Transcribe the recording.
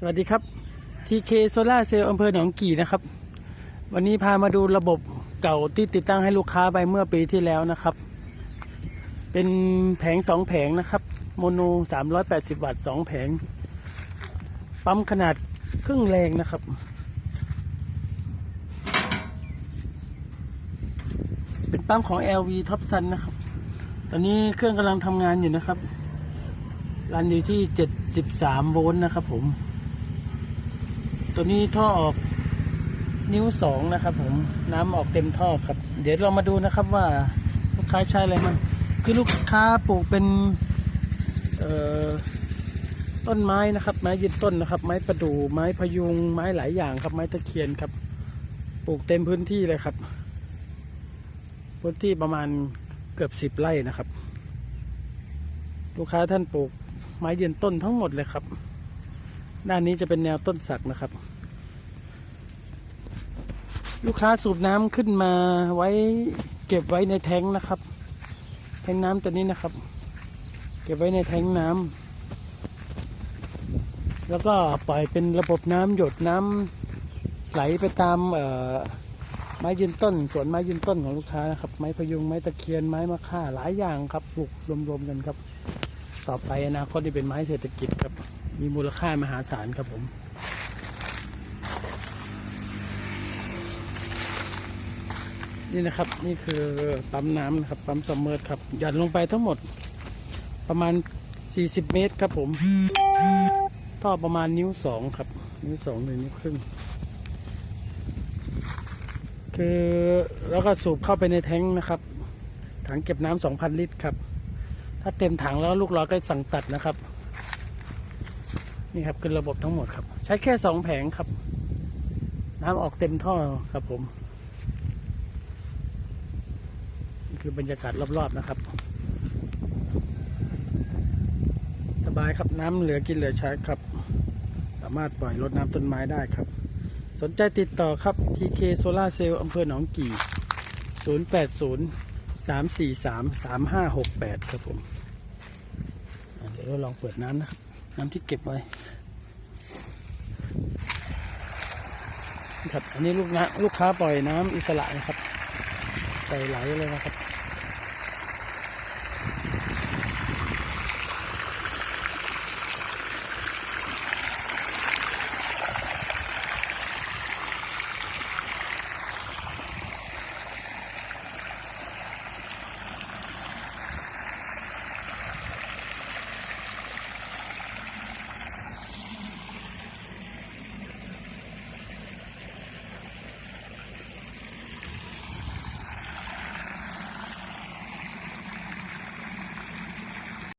สวัสดีครับ TK Solar Cell อำเภอหนองกี่นะครับ วันนี้พามาดูระบบเก่าที่ติดตั้งให้ลูกค้าไปเมื่อปีที่แล้วนะครับ เป็นแผงสองแผงนะครับ โมโน 380 วัตต์สองแผง ปั๊มขนาดครึ่งแรงนะครับ เป็นปั๊มของ LV Top Sun นะครับ ตอนนี้เครื่องกำลังทำงานอยู่นะครับ รันอยู่ที่ 73 โวลต์นะครับผม ตัวนี้ท่อออกนิ้วสองนะครับ ผมน้ำออกเต็มท่อครับ เดี๋ยวเรามาดูนะครับว่าลูกค้าใช้อะไรมัน คือลูกค้าปลูกเป็นต้นไม้นะครับ ไม้ยืนต้นนะครับ ไม้ประดู่ไม้พยุงไม้หลายอย่างครับ ไม้ตะเคียนครับ ปลูกเต็มพื้นที่เลยครับ พื้นที่ประมาณเกือบสิบไร่นะครับ ลูกค้าท่านปลูกไม้ยืนต้นทั้งหมดเลยครับ ด้านนี้จะเป็นแนวต้นสักนะครับ ลูกค้าสูบน้ำขึ้นมาไว้เก็บไว้ในแท้งนะครับ แท้งน้ำตัวนี้นะครับ เก็บไว้ในแท้งน้ำแล้วก็ปล่อยเป็นระบบน้ำหยดน้ำไหลไปตามเไม้ยืนต้นสวนไม้ยืนต้นของลูกค้านะครับ ไม้พยุงไม้ตะเคียนไม้มะค่าหลายอย่างครับปลูกรวมๆกันครับ ต่อไปอนาคตที่เป็นไม้เศรษฐกิจครับ มีมูลค่ามหาศาลครับผม นี่นะครับนี่คือปั๊มน้ำนะครับปั๊มซัมเมอร์ครับหย่อนลงไปทั้งหมดประมาณ 40 เมตรครับผมท่อประมาณนิ้วสองครับ นิ้วสองหรือนิ้วครึ่งคือแล้วก็สูบเข้าไปในแท้งนะครับ ถังเก็บน้ำ2,000ลิตรครับ ถ้าเต็มถังแล้วลูกล้อก็สั่งตัดนะครับ นี่ครับคือระบบทั้งหมดครับ ใช้แค่สองแผงครับ น้ำออกเต็มท่อครับผมนี่คือบรรยากาศรอบๆนะครับ สบายครับน้ำเหลือกินเหลือใช้ครับ สามารถปล่อยรดน้ำต้นไม้ได้ครับ สนใจติดต่อครับ TK Solar Cell อำเภอหนองกี่ 080 343 3568 ครับผม เดี๋ยวเราลองเปิดน้ำนะครับ น้ำที่เก็บไว้ครับ อันนี้ลูกนะลูกค้าปล่อยน้ำอิสระนะครับใส่ไหลเลยนะครับ